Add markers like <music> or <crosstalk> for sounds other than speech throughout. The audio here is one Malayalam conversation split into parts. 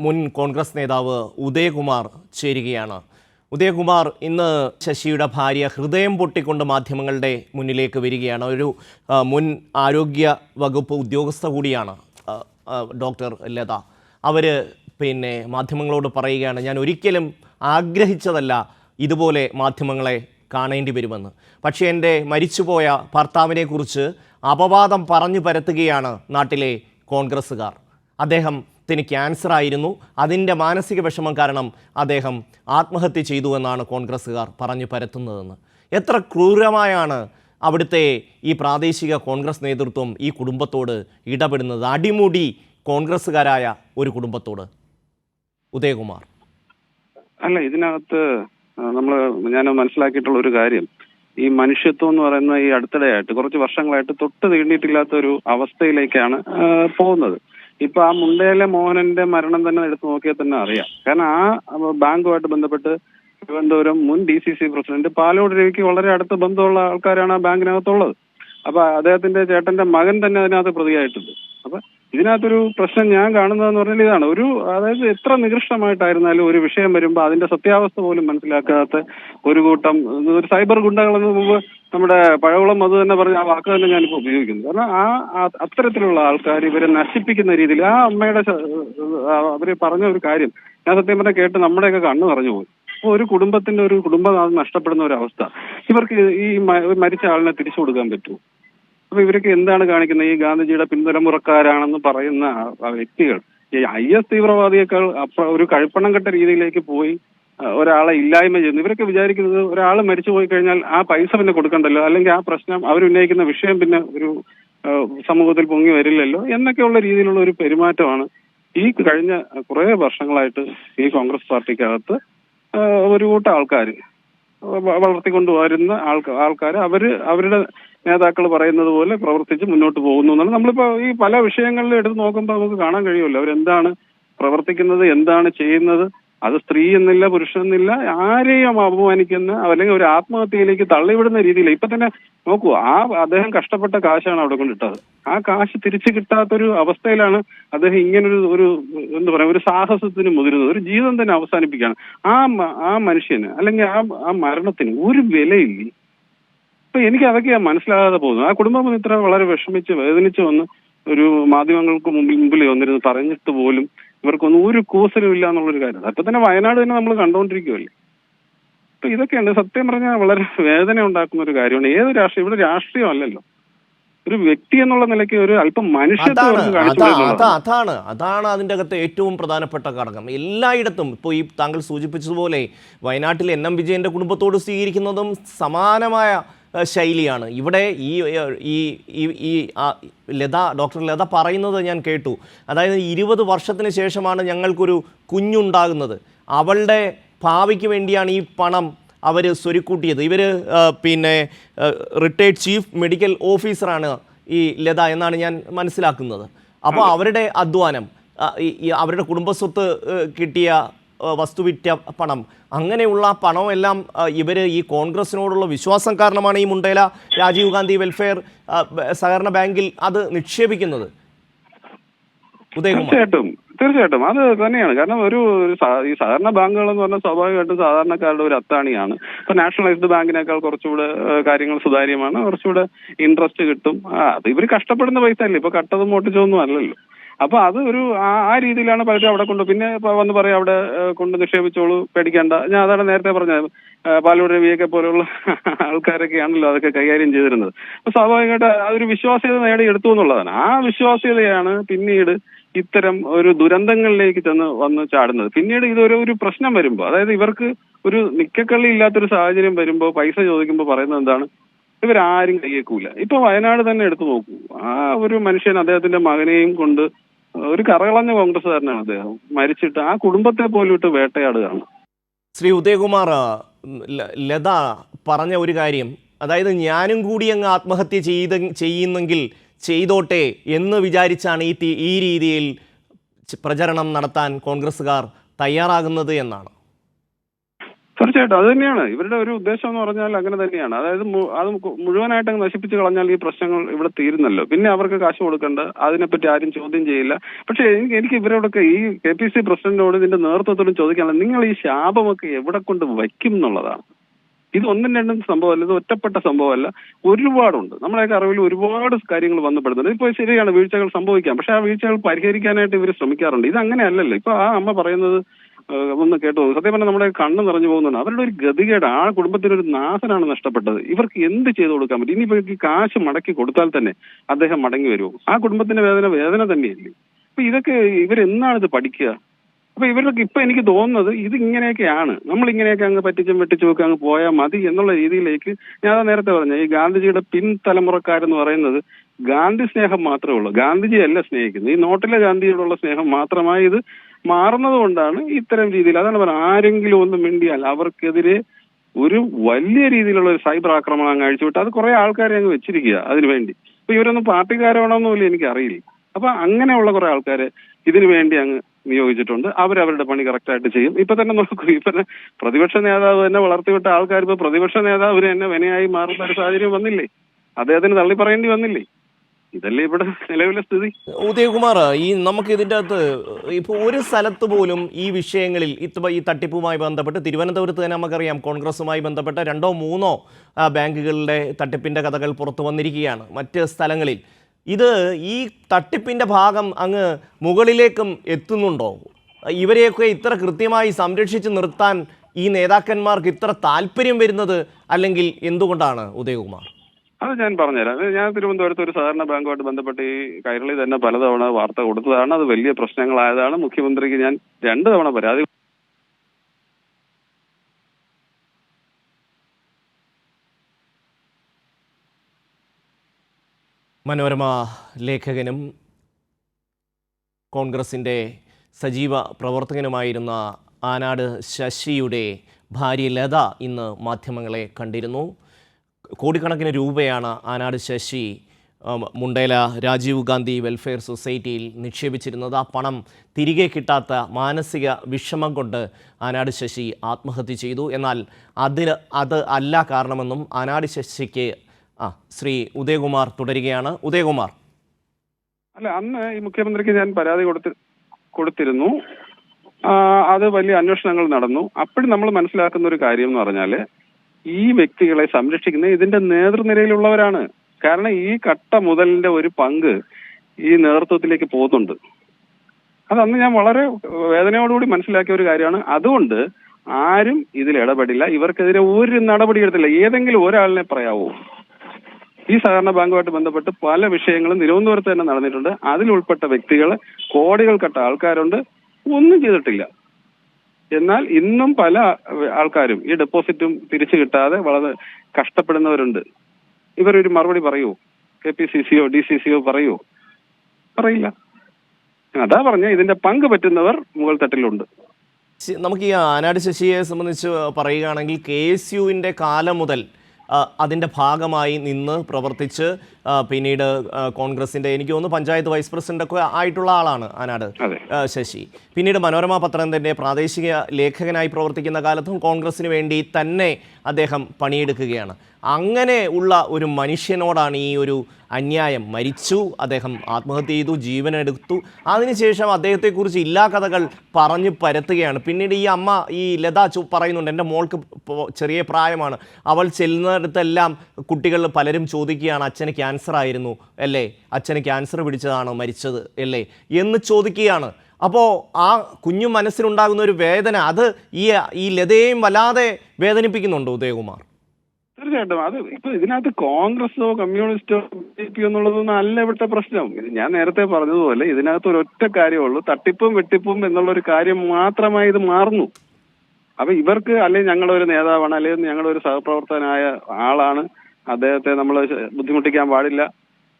മുൻ കോൺഗ്രസ് നേതാവ് ഉദയകുമാർ ചേരുകയാണ്. ഉദയകുമാർ ഇന്ന് ശശിയുടെ ഭാര്യ ഹൃദയം പൊട്ടിക്കൊണ്ട് മാധ്യമങ്ങളുടെ മുന്നിലേക്ക് വരികയാണ്. ഒരു മുൻ ആരോഗ്യ വകുപ്പ് ഉദ്യോഗസ്ഥ കൂടിയാണ് ഡോക്ടർ ലത. അവർ പിന്നെ മാധ്യമങ്ങളോട് പറയുകയാണ് ഞാൻ ഒരിക്കലും ആഗ്രഹിച്ചതല്ല ഇതുപോലെ മാധ്യമങ്ങളെ കാണേണ്ടി വരുമെന്ന്. പക്ഷേ എന്റെ മരിച്ചുപോയ ഭർത്താവിനെക്കുറിച്ച് അപവാദം പറഞ്ഞു പരത്തുകയാണ് നാട്ടിലെ കോൺഗ്രസ്സുകാർ. അദ്ദേഹത്തിന് ക്യാൻസർ ആയിരുന്നു. അതിന്റെ മാനസിക വിഷമം കാരണം അദ്ദേഹം ആത്മഹത്യ ചെയ്തു എന്നാണ് കോൺഗ്രസ്സുകാർ പറഞ്ഞു പരത്തുന്നതെന്ന്. എത്ര ക്രൂരമായാണ് അവിടുത്തെ ഈ പ്രാദേശിക കോൺഗ്രസ് നേതൃത്വം ഈ കുടുംബത്തോട് ഇടപെടുന്നത്. അടിമുടി കോൺഗ്രസ്സുകാരായ ഒരു കുടുംബത്തോട്. ഉദയകുമാർ. അല്ല ഇതിനകത്ത് നമ്മൾ ഞാൻ മനസ്സിലാക്കിയിട്ടുള്ള ഒരു കാര്യം. ഈ മനുഷ്യത്വം എന്ന് പറയുന്ന ഈ അടുത്തിടെയായിട്ട് കുറച്ച് വർഷങ്ങളായിട്ട് തൊട്ട് തീണ്ടിയിട്ടില്ലാത്ത ഒരു അവസ്ഥയിലേക്കാണ് പോകുന്നത്. ഇപ്പൊ ആ മുണ്ടയിലെ മോഹനന്റെ മരണം തന്നെ എടുത്തു നോക്കിയാൽ തന്നെ അറിയാം. കാരണം ആ ബാങ്കുമായിട്ട് ബന്ധപ്പെട്ട് തിരുവനന്തപുരം മുൻ D C C president Palode രവിക്ക് വളരെ അടുത്ത ബന്ധമുള്ള ആൾക്കാരാണ് ആ ബാങ്കിനകത്തുള്ളത്. അപ്പൊ അദ്ദേഹത്തിന്റെ ചേട്ടന്റെ മകൻ തന്നെ അതിനകത്ത് പ്രതിയായിട്ടുണ്ട്. അപ്പൊ ഇതിനകത്തൊരു പ്രശ്നം ഞാൻ കാണുന്നതെന്ന് പറഞ്ഞാൽ ഇതാണ്. ഒരു അതായത് എത്ര നികൃഷ്ടമായിട്ടായിരുന്നാലും ഒരു വിഷയം വരുമ്പോൾ അതിന്റെ സത്യാവസ്ഥ പോലും മനസ്സിലാക്കാത്ത ഒരു കൂട്ടം ഒരു സൈബർ ഗുണ്ടകളെന്ന് മുമ്പ് നമ്മുടെ പഴവളം അത് തന്നെ പറഞ്ഞ ആ വാക്ക് തന്നെ ഞാനിപ്പോൾ ഉപയോഗിക്കുന്നു. കാരണം ആ അത്തരത്തിലുള്ള ആൾക്കാർ ഇവരെ നശിപ്പിക്കുന്ന രീതിയിൽ ആ അമ്മയുടെ അവർ പറഞ്ഞ ഒരു കാര്യം ഞാൻ സത്യം പറഞ്ഞാൽ കേട്ട് നമ്മുടെയൊക്കെ കണ്ണ് പറഞ്ഞു പോയി. ഒരു കുടുംബത്തിന്റെ ഒരു കുടുംബം നഷ്ടപ്പെടുന്ന ഒരു അവസ്ഥ. ഇവർക്ക് ഈ മരിച്ച ആളിനെ തിരിച്ചു കൊടുക്കാൻ പറ്റുമോ? അപ്പൊ ഇവരൊക്കെ എന്താണ് കാണിക്കുന്നത്? ഈ ഗാന്ധിജിയുടെ പിന്തുലമുറക്കാരാണെന്ന് പറയുന്ന വ്യക്തികൾ. ഈ ഐ എസ് തീവ്രവാദിയേക്കാൾ ഒരു കഴുപ്പണം കെട്ട രീതിയിലേക്ക് പോയി ഒരാളെ ഇല്ലായ്മ ചെയ്യുന്നു. ഇവരൊക്കെ വിചാരിക്കുന്നത് ഒരാൾ മരിച്ചു പോയി കഴിഞ്ഞാൽ ആ പൈസ പിന്നെ കൊടുക്കണ്ടല്ലോ? അല്ലെങ്കിൽ ആ പ്രശ്നം അവരുന്നയിക്കുന്ന വിഷയം പിന്നെ ഒരു സമൂഹത്തിൽ പൊങ്ങി വരില്ലല്ലോ? എന്നൊക്കെയുള്ള രീതിയിലുള്ള ഒരു പെരുമാറ്റമാണ് ഈ കഴിഞ്ഞ കുറെ വർഷങ്ങളായിട്ട് ഈ കോൺഗ്രസ് പാർട്ടിക്കകത്ത് ഒരു കൂട്ടം ആൾക്കാർ വളർത്തിക്കൊണ്ടു വരുന്ന ആൾക്കാർ ആൾക്കാർ അവർ അവരുടെ നേതാക്കൾ പറയുന്നത് പോലെ പ്രവർത്തിച്ച് മുന്നോട്ട് പോകുന്നു എന്നാണ്. നമ്മളിപ്പോ ഈ പല വിഷയങ്ങളിൽ എടുത്ത് നോക്കുമ്പോൾ നമുക്ക് കാണാൻ കഴിയുമല്ലോ. അവരെന്താണ് പ്രവർത്തിക്കുന്നത് എന്താണ് ചെയ്യുന്നത്? അത് സ്ത്രീ എന്നില്ല പുരുഷനെന്നില്ല ആരെയും അപമാനിക്കുന്ന അല്ലെങ്കിൽ ഒരു ആത്മഹത്യയിലേക്ക് തള്ളിവിടുന്ന രീതിയിൽ ഇപ്പൊ തന്നെ നോക്കൂ ആ അദ്ദേഹം കഷ്ടപ്പെട്ട കാശാണ് അവിടെ കൊണ്ടിട്ടത് ആ കാശ് തിരിച്ചു കിട്ടാത്തൊരു അവസ്ഥയിലാണ് അദ്ദേഹം ഇങ്ങനൊരു ഒരു എന്താ പറയാ ഒരു സാഹസത്തിന് മുതിരുന്നത്. ഒരു ജീവിതം തന്നെ അവസാനിപ്പിക്കുകയാണ്. ആ ആ മനുഷ്യന് അല്ലെങ്കിൽ ആ ആ മരണത്തിന് ഒരു വിലയില്ലേ. ഇപ്പൊ എനിക്ക് അതൊക്കെയാ മനസ്സിലാകാതെ പോകുന്നത്. ആ കുടുംബം ഇത്ര വളരെ വിഷമിച്ച് വേദനിച്ച് വന്ന് ഒരു മാധ്യമങ്ങൾക്ക് മുമ്പിൽ മുമ്പിൽ വന്നിരുന്ന് പറഞ്ഞിട്ട് പോലും ഇവർക്കൊന്നും ഒരു കൂസലും ഇല്ല എന്നുള്ളൊരു കാര്യം. അപ്പൊ തന്നെ വയനാട് തന്നെ നമ്മൾ കണ്ടുകൊണ്ടിരിക്കുമല്ലേ അപ്പൊ ഇതൊക്കെയുണ്ട്. സത്യം പറഞ്ഞാൽ വളരെ വേദന ഉണ്ടാക്കുന്ന ഒരു കാര്യമാണ്. ഏത് രാഷ്ട്രീയം? ഇവിടെ രാഷ്ട്രീയം അല്ലല്ലോ. ഒരു വ്യക്തി എന്നുള്ള നിലയ്ക്ക് ഒരു അല്പം അതാണ്. അതാ അതാണ്. അതാണ് അതിന്റെ അകത്ത് ഏറ്റവും പ്രധാനപ്പെട്ട ഘടകം. എല്ലായിടത്തും ഇപ്പോൾ ഈ താങ്കൾ സൂചിപ്പിച്ചതുപോലെ വയനാട്ടിൽ എൻ എം വിജയന്റെ കുടുംബത്തോട് സ്വീകരിക്കുന്നതും സമാനമായ ശൈലിയാണ്. ഇവിടെ ഈ ഈ ഈ ലത ഡോക്ടർ ലത പറയുന്നത് ഞാൻ കേട്ടു. അതായത് ഇരുപത് വർഷത്തിന് ശേഷമാണ് ഞങ്ങൾക്കൊരു കുഞ്ഞുണ്ടാകുന്നത്. അവളുടെ ഭാവിക്ക് വേണ്ടിയാണ് ഈ പണം അവർ സ്വരുക്കൂട്ടിയത്. ഇവർ പിന്നെ റിട്ടയർഡ് ചീഫ് മെഡിക്കൽ ഓഫീസറാണ് ഈ ലത എന്നാണ് ഞാൻ മനസ്സിലാക്കുന്നത്. അപ്പോൾ അവരുടെ അധ്വാനം അവരുടെ കുടുംബസ്വത്ത് കിട്ടിയ വസ്തു വിറ്റ പണം. അങ്ങനെയുള്ള പണമെല്ലാം ഇവർ ഈ കോൺഗ്രസിനോടുള്ള വിശ്വാസം കാരണമാണ് ഈ മുണ്ടേല രാജീവ് ഗാന്ധി വെൽഫെയർ സഹകരണ ബാങ്കിൽ അത് നിക്ഷേപിക്കുന്നത്. തീർച്ചയായിട്ടും തീർച്ചയായിട്ടും. അത് തന്നെയാണ്. കാരണം ഒരു ഈ സഹകരണ ബാങ്കുകൾ എന്ന് പറഞ്ഞാൽ സ്വാഭാവികമായിട്ടും സാധാരണക്കാരുടെ ഒരു അത്താണിയാണ്. ഇപ്പൊ നാഷണലൈസ്ഡ് ബാങ്കിനേക്കാൾ കുറച്ചുകൂടെ കാര്യങ്ങൾ സുതാര്യമാണ്. കുറച്ചുകൂടെ ഇൻട്രസ്റ്റ് കിട്ടും. അത് ഇവർ കഷ്ടപ്പെടുന്ന പൈസ അല്ലേ ഇപ്പൊ കട്ടതും മോട്ടിച്ചതൊന്നും അല്ലല്ലോ. അപ്പൊ അത് ഒരു ആ രീതിയിലാണ് പലരും അവിടെ കൊണ്ട് പിന്നെ വന്ന് പറയാം അവിടെ കൊണ്ട് നിക്ഷേപിച്ചോളൂ പേടിക്കേണ്ട. ഞാൻ അതാണ് നേരത്തെ പറഞ്ഞത്. പാലൂർ രവിയൊക്കെ പോലെയുള്ള <laughs> ആൾക്കാരൊക്കെയാണല്ലോ അതൊക്കെ കൈകാര്യം ചെയ്തിരുന്നത്. അപ്പൊ സ്വാഭാവികമായിട്ട് അതൊരു വിശ്വാസ്യത നേടിയെടുത്തു എന്നുള്ളതാണ്. ആ വിശ്വാസ്യതയാണ് പിന്നീട് ഇത്തരം ഒരു ദുരന്തങ്ങളിലേക്ക് ചെന്ന് വന്ന് ചാടുന്നത്. പിന്നീട് ഇതൊരു ഒരു പ്രശ്നം വരുമ്പോൾ അതായത് ഇവർക്ക് ഒരു നിക്കക്കള്ളി ഇല്ലാത്തൊരു സാഹചര്യം വരുമ്പോൾ പൈസ ചോദിക്കുമ്പോൾ പറയുന്നത് എന്താണ്? ഇവരാരും കൈയേക്കൂല. ഇപ്പൊ വയനാട് തന്നെ എടുത്തു നോക്കൂ. ആ ഒരു മനുഷ്യൻ അദ്ദേഹത്തിന്റെ മകനെയും കൊണ്ട് ഒരു കറകളഞ്ഞ കോൺഗ്രസ്സുകാരനാണ് അദ്ദേഹം. മരിച്ചിട്ട് ആ കുടുംബത്തെ പോലും ഇട്ട് വേട്ടയാടുകയാണ്. ശ്രീ ഉദയകുമാർ ലത പറഞ്ഞ ഒരു കാര്യം അതായത് ഞാനും കൂടി അങ്ങ് ആത്മഹത്യ ചെയ്ത ചെയ്യുന്നെങ്കിൽ ചെയ്തോട്ടെ എന്ന് വിചാരിച്ചാണ് ഈ ഈ രീതിയിൽ പ്രചരണം നടത്താൻ കോൺഗ്രസ്സുകാർ തയ്യാറാകുന്നത് എന്നാണ്. തീർച്ചയായിട്ടും. അത് തന്നെയാണ്. ഇവരുടെ ഒരു ഉദ്ദേശം എന്ന് പറഞ്ഞാൽ അങ്ങനെ തന്നെയാണ്. അതായത് അത് മുഴുവനായിട്ട് നശിപ്പിച്ച് കളഞ്ഞാൽ ഈ പ്രശ്നങ്ങൾ ഇവിടെ തീരുന്നല്ലോ. പിന്നെ അവർക്ക് കാശ് കൊടുക്കണ്ട. അതിനെപ്പറ്റി ആരും ചോദ്യം ചെയ്യില്ല. പക്ഷേ എനിക്ക് എനിക്ക് ഇവരോടൊക്കെ ഈ കെ പി സി പ്രസിഡന്റിനോട് ഇതിന്റെ നേതൃത്വത്തോടും ചോദിക്കാനുള്ള നിങ്ങൾ ഈ ശാപമൊക്കെ എവിടെ കൊണ്ട് വയ്ക്കും എന്നുള്ളതാണ്. ഇത് ഒന്നും രണ്ടും സംഭവമല്ല. ഇത് ഒറ്റപ്പെട്ട സംഭവമല്ല. ഒരുപാടുണ്ട്. നമ്മളെയൊക്കെ അറിവിൽ ഒരുപാട് കാര്യങ്ങൾ വന്നപ്പെടുന്നുണ്ട് ഇപ്പോൾ ശരിയാണ് വീഴ്ചകൾ സംഭവിക്കാം. പക്ഷെ ആ വീഴ്ചകൾ പരിഹരിക്കാനായിട്ട് ഇവർ ശ്രമിക്കാറുണ്ട്. ഇത് അങ്ങനെയല്ലല്ലോ ഇപ്പൊ ആ അമ്മ പറയുന്നത് ഒന്ന് കേട്ടു സത്യം പറഞ്ഞാൽ നമ്മുടെ കണ്ണ് നിറഞ്ഞു പോകുന്നുണ്ട്. അവരുടെ ഒരു ഗതികേട് ആ കുടുംബത്തിന് ഒരു നാഥനാണ് നഷ്ടപ്പെട്ടത്. ഇവർക്ക് എന്ത് ചെയ്തു കൊടുക്കാൻ പറ്റും? ഇനിയിപ്പോ ഈ കാശ് മടക്കി കൊടുത്താൽ തന്നെ അദ്ദേഹം മടങ്ങി വരുമോ? ആ കുടുംബത്തിന്റെ വേദന വേദന തന്നെയല്ലേ? അപ്പൊ ഇതൊക്കെ ഇവരെന്നാണ് ഇത് പഠിക്കുക? അപ്പൊ ഇവർക്ക് ഇപ്പൊ എനിക്ക് തോന്നുന്നത് ഇത് ഇങ്ങനെയൊക്കെയാണ് നമ്മൾ ഇങ്ങനെയൊക്കെ അങ്ങ് പറ്റിച്ചും വെട്ടിച്ചും ഒക്കെ അങ്ങ് പോയാൽ മതി എന്നുള്ള രീതിയിലേക്ക് ഞാൻ നേരത്തെ പറഞ്ഞ ഈ ഗാന്ധിജിയുടെ പിൻതലമുറക്കാരെന്ന് പറയുന്നത് ഗാന്ധി സ്നേഹം മാത്രമേ ഉള്ളൂ. ഗാന്ധിജി അല്ല സ്നേഹിക്കുന്നത്. ഈ നോട്ടിലെ ഗാന്ധിയോടുള്ള സ്നേഹം മാത്രമായി ഇത് മാറുന്നത് കൊണ്ടാണ് ഇത്തരം രീതിയിൽ അതാണ് പറയുന്നത് ആരെങ്കിലും ഒന്ന് മിണ്ടിയാൽ അവർക്കെതിരെ ഒരു വലിയ രീതിയിലുള്ള ഒരു സൈബർ ആക്രമണം അങ്ങ് അഴിച്ചുവിട്ട് അത് കുറെ ആൾക്കാരെ അങ്ങ് വെച്ചിരിക്കുക അതിനു വേണ്ടി. ഇപ്പൊ ഇവരൊന്നും പാർട്ടിക്കാരാണോന്നുമില്ല പോലും എനിക്ക് അറിയില്ല. അപ്പൊ അങ്ങനെയുള്ള കുറെ ആൾക്കാരെ ഇതിനു വേണ്ടി അങ്ങ് നിയോഗിച്ചിട്ടുണ്ട്. അവരവരുടെ പണി കറക്റ്റായിട്ട് ചെയ്യും. ഇപ്പൊ തന്നെ നോക്കൂ ഇപ്പൊ പ്രതിപക്ഷ നേതാവ് തന്നെ വളർത്തിവിട്ട ആൾക്കാർ ഇപ്പൊ പ്രതിപക്ഷ നേതാവിന് തന്നെ വിനയായി മാറുന്ന ഒരു സാഹചര്യം വന്നില്ലേ? അദ്ദേഹത്തിന് തള്ളി പറയേണ്ടി വന്നില്ലേ? ഇതല്ലേ ഇവിടെ നിലവിലെ സ്ഥിതി? ഉദയകുമാർ ഈ നമുക്ക് ഇതിന്റെ അകത്ത് ഇപ്പോൾ ഒരു സ്ഥലത്ത് പോലും ഈ വിഷയങ്ങളിൽ ഇത്ര ഈ തട്ടിപ്പുമായി ബന്ധപ്പെട്ട് തിരുവനന്തപുരത്ത് തന്നെ നമുക്കറിയാം കോൺഗ്രസുമായി ബന്ധപ്പെട്ട രണ്ടോ മൂന്നോ ബാങ്കുകളുടെ തട്ടിപ്പിന്റെ കഥകൾ പുറത്തു വന്നിരിക്കുകയാണ് മറ്റ് സ്ഥലങ്ങളിൽ. ഇത് ഈ തട്ടിപ്പിന്റെ ഭാഗം അങ്ങ് മുകളിലേക്കും എത്തുന്നുണ്ടോ? ഇവരെയൊക്കെ ഇത്ര കൃത്യമായി സംരക്ഷിച്ച് നിർത്താൻ ഈ നേതാക്കന്മാർക്ക് ഇത്ര താല്പര്യം വരുന്നത് അല്ലെങ്കിൽ എന്തുകൊണ്ടാണ് ഉദയകുമാർ? അത് ഞാൻ പറഞ്ഞുതരാം. ഞാൻ തിരുവനന്തപുരത്ത് ഒരു സഹകരണ ബാങ്കുമായിട്ട് ബന്ധപ്പെട്ട് ഈ കൈരളി തന്നെ പലതവണ വാർത്ത കൊടുത്തതാണ്. അത് വലിയ പ്രശ്നങ്ങളായതാണ്. മുഖ്യമന്ത്രിക്ക് ഞാൻ രണ്ടു തവണ പരാതി മനോരമ ലേഖകനും കോൺഗ്രസിന്റെ സജീവ പ്രവർത്തകനുമായിരുന്ന ആനാട് ശശിയുടെ ഭാര്യ ലത ഇന്ന് മാധ്യമങ്ങളെ കണ്ടിരുന്നു. കോടിക്കണക്കിന് രൂപയാണ് ആനാട് ശശി മുണ്ടേല രാജീവ് ഗാന്ധി വെൽഫെയർ സൊസൈറ്റിയിൽ നിക്ഷേപിച്ചിരുന്നത്. ആ പണം തിരികെ കിട്ടാത്ത മാനസിക വിഷമം കൊണ്ട് ആനാട് ശശി ആത്മഹത്യ ചെയ്തു. എന്നാൽ അതിന് അത് അല്ല കാരണമെന്നും ആനാട് ശശിക്ക് ആ ശ്രീ ഉദയകുമാർ തുടരുകയാണ്. ഉദയകുമാർ. അല്ല അന്ന് ഈ മുഖ്യമന്ത്രിക്ക് ഞാൻ പരാതി കൊടുത്തി കൊടുത്തിരുന്നു. അത് വലിയ അന്വേഷണങ്ങൾ നടന്നു. അപ്പോഴും നമ്മൾ മനസ്സിലാക്കുന്ന ഒരു കാര്യം എന്ന് പറഞ്ഞാൽ ഈ വ്യക്തികളെ സംരക്ഷിക്കുന്നത് ഇതിന്റെ നേതൃനിരയിലുള്ളവരാണ്. കാരണം ഈ കട്ട മുതലിന്റെ ഒരു പങ്ക് ഈ നേതൃത്വത്തിലേക്ക് പോകുന്നുണ്ട്. അതന്ന് ഞാൻ വളരെ വേദനയോടുകൂടി മനസ്സിലാക്കിയ ഒരു കാര്യമാണ്. അതുകൊണ്ട് ആരും ഇതിൽ ഇടപെടില്ല. ഇവർക്കെതിരെ ഒരു നടപടി എടുത്തില്ല ഏതെങ്കിലും ഒരാളിനെ പറയാവോ? ഈ സഹകരണ ബാങ്കുമായിട്ട് ബന്ധപ്പെട്ട് പല വിഷയങ്ങളും തിരുവനന്തപുരത്ത് തന്നെ നടന്നിട്ടുണ്ട്. അതിൽ ഉൾപ്പെട്ട വ്യക്തികൾ കോടികൾ കട്ട ആൾക്കാരുണ്ട്. ഒന്നും ചെയ്തിട്ടില്ല. എന്നാൽ ഇന്നും പല ആൾക്കാരും ഈ ഡെപ്പോസിറ്റും തിരിച്ചു കിട്ടാതെ വളരെ കഷ്ടപ്പെടുന്നവരുണ്ട്. ഇവരൊരു മറുപടി പറയൂ? കെ പി സി സിയോ ഡി സി സിയോ പറയൂ? പറയില്ല. അതാ പറഞ്ഞ ഇതിന്റെ പങ്ക് പറ്റുന്നവർ മുകൾ തട്ടിലുണ്ട്. നമുക്ക് ഈ ആനാട് ശശിയെ സംബന്ധിച്ച് പറയുകയാണെങ്കിൽ കെ എസ് യുവിന്റെ കാലം മുതൽ അതിന്റെ ഭാഗമായി നിന്ന് പ്രവർത്തിച്ച് പിന്നീട് കോൺഗ്രസിന്റെ എനിക്ക് തോന്നുന്നു പഞ്ചായത്ത് വൈസ് പ്രസിഡന്റൊക്കെ ആയിട്ടുള്ള ആളാണ് ആനാട് ശശി. പിന്നീട് മനോരമ പത്രത്തിന്റെ പ്രാദേശിക ലേഖകനായി പ്രവർത്തിക്കുന്ന കാലത്തും കോൺഗ്രസിന് വേണ്ടി തന്നെ അദ്ദേഹം പണിയെടുക്കുകയാണ്. അങ്ങനെ ഉള്ള ഒരു മനുഷ്യനോടാണ് ഈ ഒരു അന്യായം മരിച്ചു. അദ്ദേഹം ആത്മഹത്യ ചെയ്തു ജീവനെടുത്തു. അതിനുശേഷം അദ്ദേഹത്തെക്കുറിച്ച് ഇല്ലാ കഥകൾ പറഞ്ഞു പരത്തുകയാണ്. പിന്നീട് ഈ അമ്മ ഈ ലത പറയുന്നുണ്ട് എന്റെ മോൾക്ക് ചെറിയ പ്രായമാണ്. അവൾ ചെല്ലുന്നിടത്തെല്ലാം കുട്ടികൾ പലരും ചോദിക്കുകയാണ് അച്ഛന് ക്യാൻസർ ആയിരുന്നു അല്ലേ? അച്ഛന് ക്യാൻസർ പിടിച്ചതാണോ മരിച്ചത് അല്ലേ? എന്ന് ചോദിക്കുകയാണ്. അപ്പോൾ ആ കുഞ്ഞു മനസ്സിലുണ്ടാകുന്ന ഒരു വേദന അത് ഈ ഈ ലതയെയും വല്ലാതെ വേദനിപ്പിക്കുന്നുണ്ടോ ഉദയകുമാർ? തീർച്ചയായിട്ടും. അത് ഇപ്പൊ ഇതിനകത്ത് കോൺഗ്രസോ കമ്മ്യൂണിസ്റ്റോ ബി പിയോ എന്നുള്ളതൊന്നും അല്ല ഇവിടുത്തെ പ്രശ്നം. ഞാൻ നേരത്തെ പറഞ്ഞതുപോലെ ഇതിനകത്ത് ഒരൊറ്റ കാര്യമുള്ളൂ തട്ടിപ്പും വെട്ടിപ്പും എന്നുള്ള ഒരു കാര്യം മാത്രമായി ഇത് മാറുന്നു. അപ്പൊ ഇവർക്ക് അല്ലെങ്കിൽ ഒരു നേതാവാണ് അല്ലെങ്കിൽ ഞങ്ങളൊരു സഹപ്രവർത്തകനായ ആളാണ് അദ്ദേഹത്തെ നമ്മൾ ബുദ്ധിമുട്ടിക്കാൻ പാടില്ല.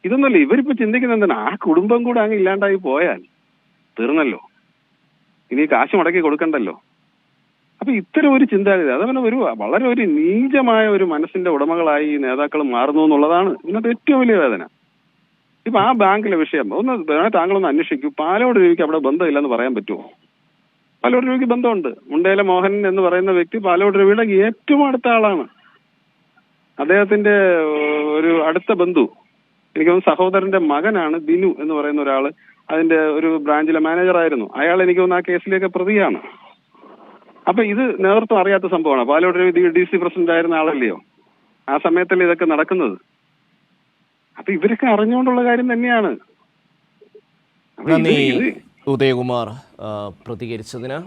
ഇതൊന്നുമല്ല ഇവരിപ്പോ ചിന്തിക്കുന്നത് എന്താണ്? ആ കുടുംബം കൂടെ അങ്ങ് ഇല്ലാണ്ടായി പോയാൽ തീർന്നല്ലോ. ഇനി കാശ് മുടക്കി കൊടുക്കണ്ടല്ലോ. അപ്പൊ ഇത്തരം ഒരു ചിന്താഗതി അതവന് ഒരു വളരെ ഒരു നീചമായ ഒരു മനസ്സിന്റെ ഉടമകളായി ഈ നേതാക്കൾ മാറുന്നു എന്നുള്ളതാണ് ഇന്നത്തെ ഏറ്റവും വലിയ വേദന. ഇപ്പൊ ആ ബാങ്കിലെ വിഷയം ഒന്ന് താങ്കളൊന്ന് അന്വേഷിക്കൂ. പാലോട് രവിക്ക് അവിടെ ബന്ധമില്ലെന്ന് പറയാൻ പറ്റുമോ? പാലോട് രവിക്ക് ബന്ധമുണ്ട്. മുണ്ടേലെ മോഹൻ എന്ന് പറയുന്ന വ്യക്തി പാലോട് രവിയുടെ ഏറ്റവും അടുത്ത ആളാണ്. അദ്ദേഹത്തിന്റെ ഒരു അടുത്ത ബന്ധു എനിക്ക് സഹോദരന്റെ മകനാണ് ബിനു എന്ന് പറയുന്ന ഒരാൾ അതിന്റെ ഒരു ബ്രാഞ്ചിലെ മാനേജർ ആയിരുന്നു അയാൾ എനിക്ക് തോന്നുന്നു ആ കേസിലേക്ക് പ്രതിയാണ്. അപ്പൊ ഇത് നേതൃത്വം അറിയാത്ത സംഭവമാണ്. Palode Ravi D C president ആയിരുന്ന ആളല്ലയോ? ആ സമയത്തല്ലേ ഇതൊക്കെ നടക്കുന്നത്? അപ്പൊ ഇവരൊക്കെ അറിഞ്ഞുകൊണ്ടുള്ള കാര്യം തന്നെയാണ്. ഉദയകുമാർ പ്രതികരിച്ചതിന്